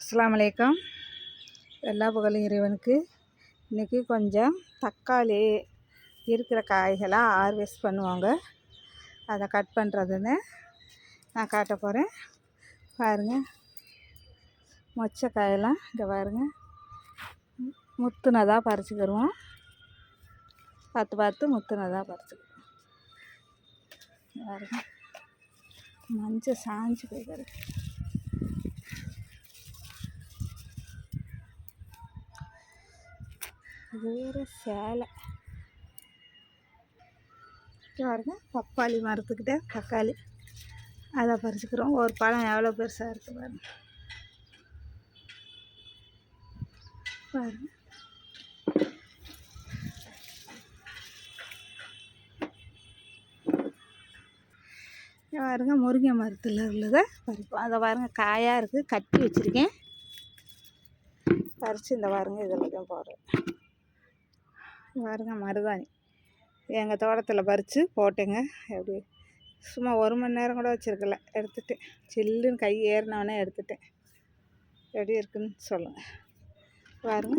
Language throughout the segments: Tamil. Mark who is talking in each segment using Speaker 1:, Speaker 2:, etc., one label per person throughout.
Speaker 1: அஸ்லாம் வலைக்கம் எல்லா புகழும் இறைவனுக்கு. இன்றைக்கி கொஞ்சம் தக்காளி இருக்கிற காய்களாக ஹார்வெஸ்ட் பண்ணுவாங்க. அதை கட் பண்ணுறதுன்னு நான் காட்ட போகிறேன் பாருங்கள் மொச்சை காயெல்லாம் இங்கே பாருங்கள் முத்துனதாக பறிச்சுக்கிடுவோம் பார்த்து பார்த்து முத்துனதாக பறிச்சுக்கிடுவோம் பாருங்கள் மஞ்சள் சாஞ்சு போய் கிடக்கு வேறு சேலை. பாருங்க பப்பாளி மரத்துக்கிட்ட தக்காளி. அதை பறிச்சுக்கிறோம். ஒரு பழம் எவ்வளோ பெருசாக இருக்குது பாருங்க. பாருங்க. பாருங்கள் பாருங்க முருங்கை மரத்தில் உள்ளதை பறிப்போம். அதை பாருங்க காயாக இருக்குது கட்டி வச்சுருக்கேன். பறித்து இந்த பாருங்க இதில் தான் போடுறேன். பாருங்க மருதாணி. எங்கள் தோட்டத்தில் பறித்து போட்டேங்க. எப்படி சும்மா ஒரு மணி நேரம் கூட வச்சுருக்கல எடுத்துட்டேன் சில்லுன்னு கை ஏறினவொடனே எடுத்துட்டேன். எப்படி இருக்குன்னு சொல்லுங்கள் பாருங்க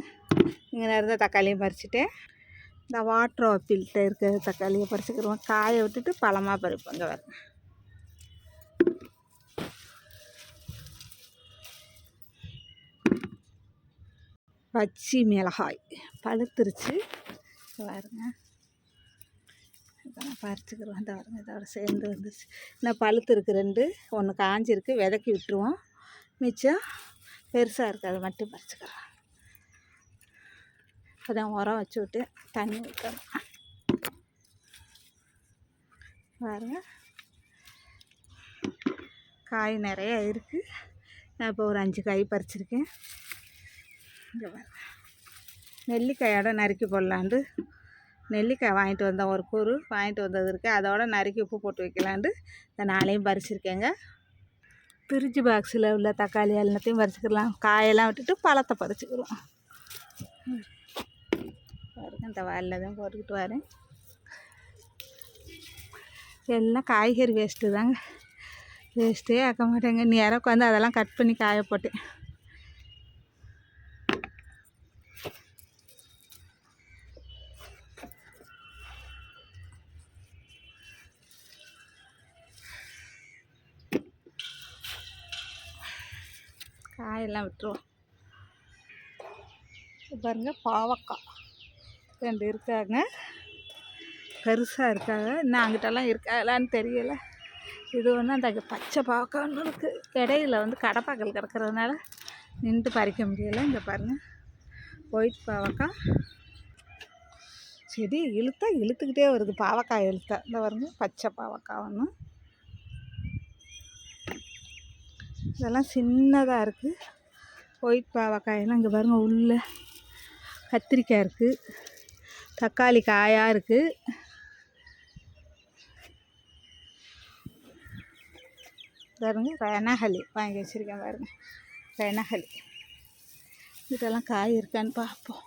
Speaker 1: இங்கே இருந்த தக்காளியும் பறிச்சுட்டேன். இந்த வாட்டர் ஆப்பிள்கிட்ட இருக்கிற தக்காளியை பறிச்சுக்கிடுவோம் காயை விட்டுட்டு பழமாக பறிப்போம் இங்கே வரேன் பச்சி மிளகாய் பழுத்துருச்சு. பாருங்க. இதெல்லாம் பறிச்சுக்கிறோம் இந்த பாருங்க இதோட சேர்ந்து வந்துச்சு. இன்னும் பழுத்துருக்கு ரெண்டு. ஒன்று காஞ்சிருக்கு. விதக்கி விட்டுருவோம். மிச்சம் பெருசாக இருக்குது அதை மட்டும் பறிச்சுக்கிறோம் இப்போதான் உரம் வச்சு விட்டு தண்ணி ஊற்றணும் பாருங்க. காய் நிறையா இருக்குது நான் இப்போ ஒரு அஞ்சு காய் பறிச்சிருக்கேன். நெல்லிக்காயோட நறுக்கி போடலாண்டு நெல்லிக்காய் வாங்கிட்டு வந்தோம் ஒரு கூறு வாங்கிட்டு வந்தது இருக்குது அதோட நறுக்கி உப்பு போட்டு வைக்கலாண்டு இந்த நாளையும் பறிச்சிருக்கேங்க. பிரிட்ஜு பாக்ஸில் உள்ள தக்காளி எல்லாத்தையும் பறிச்சுக்கலாம். காயெல்லாம் விட்டுட்டு பழத்தை பறிச்சுக்கிறோம். பாருங்க இந்த வாலில் தான் போட்டுக்கிட்டு வரேன். எல்லாம் காய்கறி வேஸ்ட்டு தாங்க. வேஸ்ட்டே ஆக்க மாட்டேங்க. நேரம் உட்காந்து அதெல்லாம் கட் பண்ணி காய போட்டேன். காயெல்லாம் விட்டுருவோம் பாருங்க பாவக்காய். ரெண்டு இருக்காங்க. பெருசாக இருக்காங்க. இன்னும் அங்கிட்டலாம் இருக்காங்களான்னு தெரியல. இது ஒன்று அந்த பச்சை பாவக்காய் இருக்குது இடையில வந்து கடப்பாக்கள் கிடக்கிறதுனால நின்று பறிக்க முடியலை. இங்கே பாருங்கள் ஒயிட் பாவக்காய். செடி இழுத்தா இழுத்துக்கிட்டே வருது. பாவக்காய் இழுத்தா. இந்த பாருங்க பச்சை பாவக்காய் ஒன்று இதெல்லாம் சின்னதாக இருக்குது ஒயிட் பாவக்காயெல்லாம் இங்கே பாருங்கள் உள்ள கத்திரிக்காய் இருக்குது தக்காளி காயாக இருக்குது பாருங்க ரணகலி வாங்கி வச்சுருக்கேன் பாருங்க ரணகலி இதெல்லாம் காய் இருக்கான்னு பார்ப்போம்.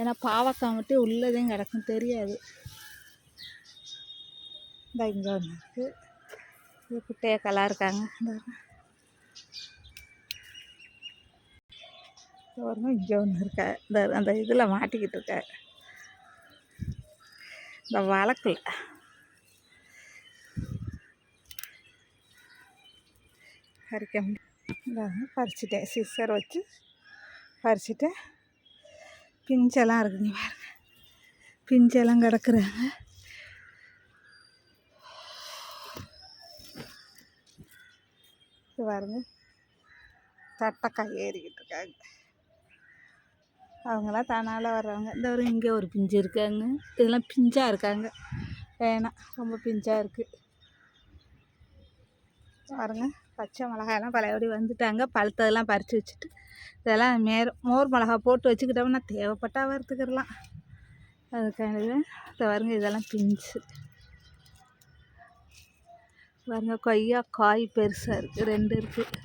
Speaker 1: ஏன்னா பாவக்காய் மட்டும் உள்ளதையும் கிடக்கும் தெரியாது. இந்த இங்கே ஒன்று இருக்குது இது குட்டையக்கெல்லாம் இருக்காங்க. பாருங்க. இங்கே ஒன்று இருக்கா. இந்த அந்த இதில் மாட்டிக்கிட்டு இருக்க. இந்த வழக்கில். பறிக்க முடியும் பறிச்சிட்டேன். சிஸ்ஸர் வச்சு பறிச்சிட்டேன் பிஞ்செல்லாம் இருக்குங்க பாருங்க. பிஞ்செல்லாம் கிடக்குறாங்க. பாருங்க. தட்டக்காய் ஏறிக்கிட்டு இருக்காங்க. அவங்களாம் தானால் வர்றவங்க. இந்த ஒரு இங்கே ஒரு பிஞ்சு இருக்காங்க. இதெல்லாம் பிஞ்சாக இருக்காங்க. வேணாம் ரொம்ப பிஞ்சாக இருக்குது பாருங்க பச்சை மிளகாயெல்லாம் பழையபடி வந்துட்டாங்க. பழுத்ததெல்லாம் பறித்து வச்சுட்டு இதெல்லாம் மேர் மோர் மிளகா போட்டு வச்சுக்கிட்டோம்னா தேவைப்பட்டா வறுத்துக்கிறலாம் அதுக்காக இதை பாருங்க இதெல்லாம் பிஞ்சு. பாருங்க கொய்யா காய் பெருசாக இருக்குது ரெண்டு இருக்குது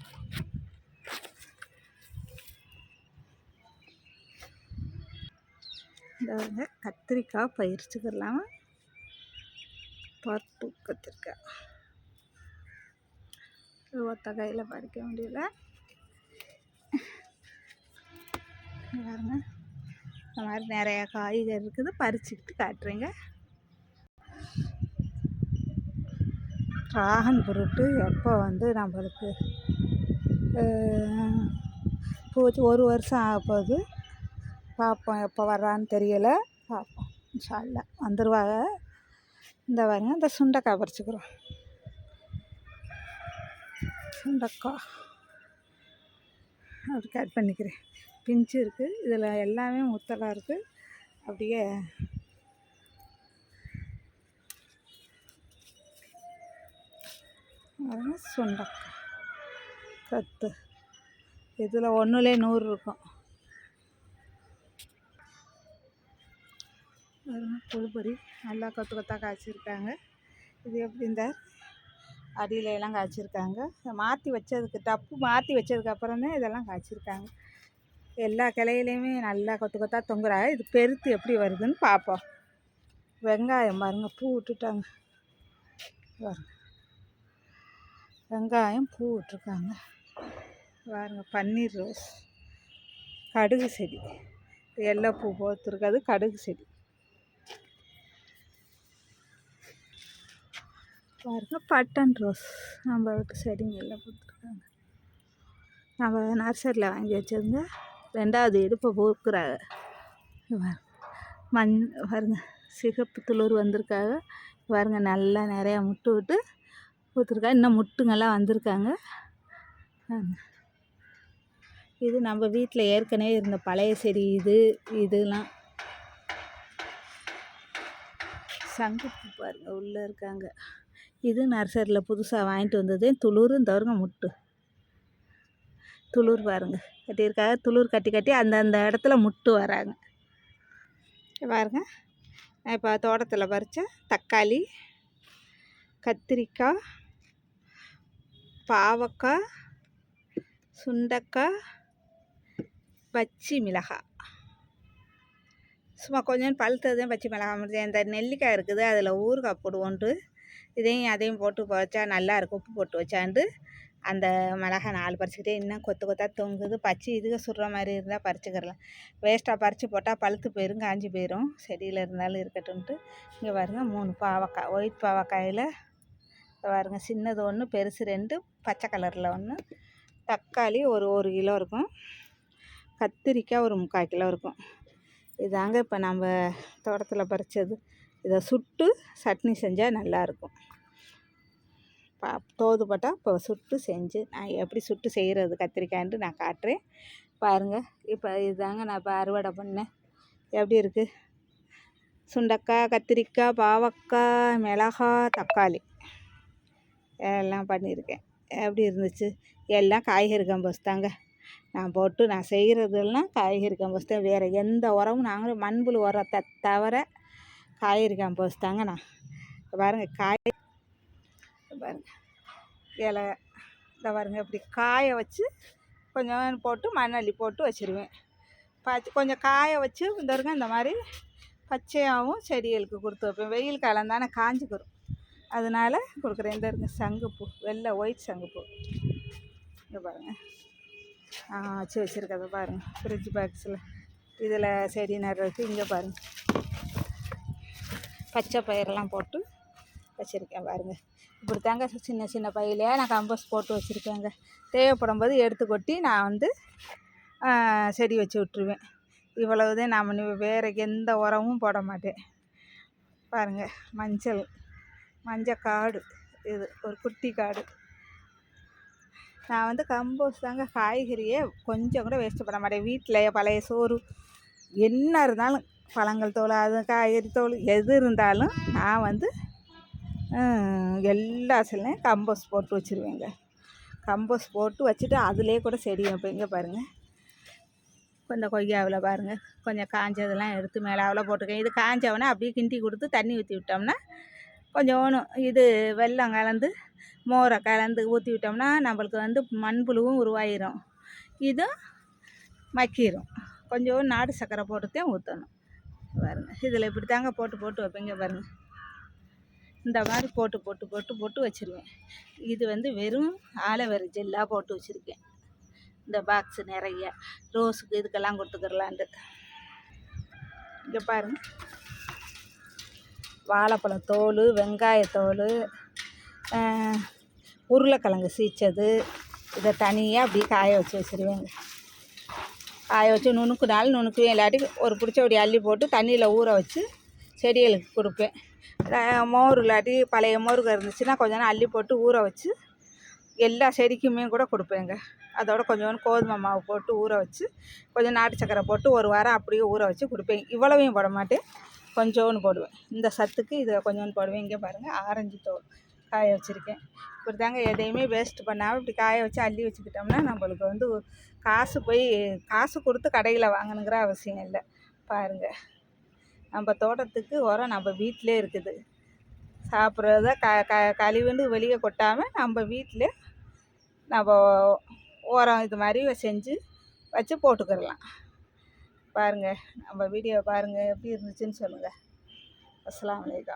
Speaker 1: இந்தாங்க. பாருங்க கத்திரிக்காய் பயிரிச்சுக்கிடலாம் பருப்பு கத்திரிக்காய். இது ஒத்த கையில் பறிக்க முடியல. இங்க பாருங்க. இந்த மாதிரி நிறையா காய்கறி இருக்குது. பறிச்சுக்கிட்டு காட்டுறேங்க. ட்ராகன் பொருட்டு எப்போ வந்து நம்மளுக்கு பூச்சி ஒரு வருஷம் ஆக போகுது பார்ப்போம் எப்போ வர்றான்னு தெரியலை. பார்ப்போம். இன்ஷால்லா வந்துடுவாங்க இந்த பாருங்க இந்த சுண்டைக்காய் பறிச்சுக்கிறோம். சுண்டக்காய். அப்படி கட் பண்ணிக்கிறேன். பிஞ்சு இருக்குது இதில் எல்லாமே முத்தலாக இருக்குது அப்படியே சுண்டக்காய். கத்து இதில் ஒன்றுலே நூறு இருக்கும். பாருங்க நல்லா கொத்து கொத்தாக காய்ச்சிருக்காங்க. இது எப்படி இந்த அடியில எல்லாம் காய்ச்சிருக்காங்க. மாற்றி வச்சதுக்கு டப்பு மாற்றி வச்சதுக்கப்புறம் தான் இதெல்லாம் காய்ச்சிருக்காங்க. எல்லா கிளையிலையுமே நல்லா கொத்து கொத்தா தொங்குறாங்க. இது பெருத்து எப்படி வருதுன்னு பார்ப்போம். வெங்காயம் பாருங்க பூ விட்டுட்டாங்க. பாருங்க. வெங்காயம் பூ விட்டுருக்காங்க. பாருங்க பன்னீர் ரோஸ். கடுகு செடி. எல்லோ பூ போத்துருக்காது கடுகு செடி. பாருங்கள் பட்டன் ரோஸ் நம்ம வீட்டு செடிங்களில் கொடுத்துருக்காங்க. நம்ம நர்சரியில் வாங்கி வச்சிருந்த ரெண்டாவது இடுப்பை பூக்குறாங்க. மண் பாருங்க சிகப்பு துளிர் வந்திருக்காங்க. பாருங்க நல்லா நிறையா முட்டு விட்டு பூத்துருக்காங்க இன்னும் முட்டுங்கெல்லாம் வந்திருக்காங்க. இது நம்ம வீட்டில் ஏற்கனவே இருந்த பழைய செடி இது இதெல்லாம். சங்குப்பூ பாருங்க உள்ளே இருக்காங்க. இது நர்சரியில் புதுசாக வாங்கிட்டு வந்தது. துளிரும் தவறுங்க முட்டு. துளுர் பாருங்க. கட்டியிருக்காங்க துளுர் கட்டி கட்டி அந்தந்த இடத்துல முட்டு வராங்க. பாருங்க. இப்போ தோட்டத்தில் பறித்த தக்காளி கத்திரிக்காய் பாவக்காய் சுண்டக்காய் பச்சி மிளகாய். சும்மா கொஞ்சம் பழுத்ததும் பச்சை மிளகாய் முடிஞ்சேன் இந்த நெல்லிக்காய் இருக்குது. அதில் ஊறுகாய் போடுவோன்ட்டு இதையும் அதையும் போட்டு வச்சா நல்லா இருக்கும் உப்பு போட்டு வச்சாண்டு அந்த மிளகாய் நாலு பறிச்சுக்கிட்டே இன்னும் கொத்து கொத்தாக தொங்குது. பச்சை இதுக சுடுற மாதிரி இருந்தால் பறிச்சுக்கிறலாம் வேஸ்ட்டாக பறித்து போட்டால் பழுத்து போயிடும் காஞ்சி போயிடும் செடியில் இருந்தாலும் இருக்கட்டும்ன்ட்டு. இங்கே பாருங்க மூணு பாவக்காய் ஒயிட் பாவக்காயில் பாருங்க சின்னது ஒன்று பெருசு ரெண்டு பச்சை கலரில் ஒன்று தக்காளி ஒரு ஒரு கிலோ இருக்கும். கத்திரிக்காய் ஒரு முக்கால் கிலோ இருக்கும். இதாங்க இப்போ நம்ம தோட்டத்தில் பறித்தது இதை சுட்டு சட்னி செஞ்சால் நல்லாயிருக்கும். பா தோதுப்பட்டால் இப்போ சுட்டு செஞ்சு நான் எப்படி சுட்டு செய்கிறது கத்திரிக்காய்ன்ட்டு நான் காட்டுறேன். பாருங்கள் இப்போ இதுதாங்க நான் இப்போ அறுவடை பண்ணேன். எப்படி இருக்குது சுண்டக்காய் கத்திரிக்காய் பாவக்காய் மிளகாய் தக்காளி எல்லாம் பண்ணியிருக்கேன். எப்படி இருந்துச்சு? எல்லாம் காய்கறி கம்போஸ் தாங்க. நான் போட்டு நான் செய்கிறதெல்லாம் காய்கறி கம்போஸ் தான். வேறு எந்த உரமும் நாங்களும் மண்புழு உரத்தை தவிர காய்கறி காம்போஸ் தாங்க நான் காய். இப்ப பாருங்க இலை. இந்த பாருங்க இப்படி காய வச்சு கொஞ்சம் போட்டு மண்ணள்ளி போட்டு வச்சுருவேன். பச்சை கொஞ்சம் காய வச்சு இந்த வரைக்கும் இந்த மாதிரி பச்சையாகவும் செடிகளுக்கு கொடுத்து வைப்பேன். வெயில் காலம் தானே காஞ்சிக்கிறோம் அதனால கொடுக்குறேன். இந்த இருங்க சங்குப்பூ வெள்ளை ஒயிட் சங்குப்பூ. இங்கே பாருங்கள் வச்சு வச்சுருக்கதை பாருங்கள் ஃப்ரிட்ஜ் பாக்ஸில் இதில் செடி நடுறதுக்கு இங்கே பாருங்கள் பச்சை பயிரெல்லாம் போட்டு வச்சுருக்கேன் பாருங்கள் இப்படி தாங்க சின்ன சின்ன பையிலே நான் கம்போஸ்ட் போட்டு வச்சுருக்கேங்க. தேவைப்படும் போது எடுத்து கொட்டி நான் வந்து செடி வச்சு விட்ருவேன் இவ்வளவுதான் நான் வேறு எந்த உரமும் போட மாட்டேன். பாருங்கள் மஞ்சள் மஞ்சள் காடு இது ஒரு குட்டி காடு. நான் வந்து கம்போஸ்ட் தாங்க காய்கறியே கொஞ்சம் கூட வேஸ்ட் பண்ண மாட்டேன். வீட்டில் பழைய சோறு என்ன இருந்தாலும் பழங்கள் தோல் அது காய்கறி தோல் எது இருந்தாலும் நான் வந்து எல்லா செல்லையும் கம்போஸ் போட்டு வச்சுருவேங்க. கம்போஸ் போட்டு வச்சுட்டு அதிலே கூட செடி வைப்பேங்க பாருங்கள் கொஞ்சம் கொய்யாவில் பாருங்கள் கொஞ்சம் காஞ்சதெல்லாம் எடுத்து மேலாவில் போட்டுக்கேன் இது காஞ்சவொடனே அப்படியே கிண்டி கொடுத்து தண்ணி ஊற்றி விட்டோம்னா கொஞ்சோண்டு இது வெல்லம் கலந்து மோரை கலந்து ஊற்றி விட்டோம்னா நம்மளுக்கு வந்து மண்புழுவும் உருவாயிரும். இதுவும் மக்கிரும். கொஞ்சம் நாடு சக்கரை போட்டு ஊற்றணும் பாருங்கள் இதில் இப்படி தாங்க போட்டு போட்டு வைப்பீங்க பாருங்கள் இந்த மாதிரி போட்டு போட்டு போட்டு போட்டு வச்சுருவேன். இது வந்து வெறும் ஆலோவேரா ஜெல்லாக போட்டு வச்சுருக்கேன். இந்த பாக்ஸு நிறைய. ரோஸுக்கு இதுக்கெல்லாம் கொடுத்துக்கிறலான்ட்டு. இங்கே பாருங்க. வாழைப்பழம் தோல் வெங்காயத்தோல் உருளைக்கிழங்கு சீச்சது இதை தனியாக அப்படியே காய வச்சு வச்சுருவேங்க. காய வச்சு நுணுக்குனாலும் நுணுக்குவேன். இல்லாட்டி ஒரு பிடிச்சபடி அள்ளி போட்டு தண்ணியில் ஊற வச்சு செடிகளுக்கு கொடுப்பேன். மோர் இல்லாட்டி பழைய மோருக்கு இருந்துச்சுன்னா கொஞ்ச நேரம் அள்ளி போட்டு ஊற வச்சு எல்லா செடிக்குமே கூட கொடுப்பேங்க. அதோட கொஞ்சோண்டு கோதுமை மாவு போட்டு ஊற வச்சு கொஞ்சம் நாட்டு சக்கரை போட்டு ஒரு வாரம் அப்படியே ஊற வச்சு கொடுப்பேன். இவ்வளவையும் போட மாட்டேன். கொஞ்சோண்டு போடுவேன். இந்த சத்துக்கு இதை கொஞ்சோண்டு போடுவேன். இங்கே பாருங்கள் ஆரஞ்சு தோல் காய வச்சுருக்கேன். இப்படி தாங்க எதையுமே வேஸ்ட் பண்ணாமல் இப்படி காய வச்சு அள்ளி வச்சுக்கிட்டோம்னா நம்மளுக்கு வந்து காசு போய் காசு கொடுத்து கடையில் வாங்கணுங்கிற அவசியம் இல்லை. பாருங்கள் நம்ம தோட்டத்துக்கு உரம் நம்ம வீட்டிலே இருக்குது. சாப்பிட்றத க க கழிவுன்னு வெளியே கொட்டாமல் நம்ம வீட்டில் நம்ம உரம் இது மாதிரி செஞ்சு வச்சு போட்டுக்கிறலாம் பாருங்கள் நம்ம வீடியோ பாருங்கள் எப்படி இருந்துச்சுன்னு சொல்லுங்கள் அஸ்லாம் வலைக்கம்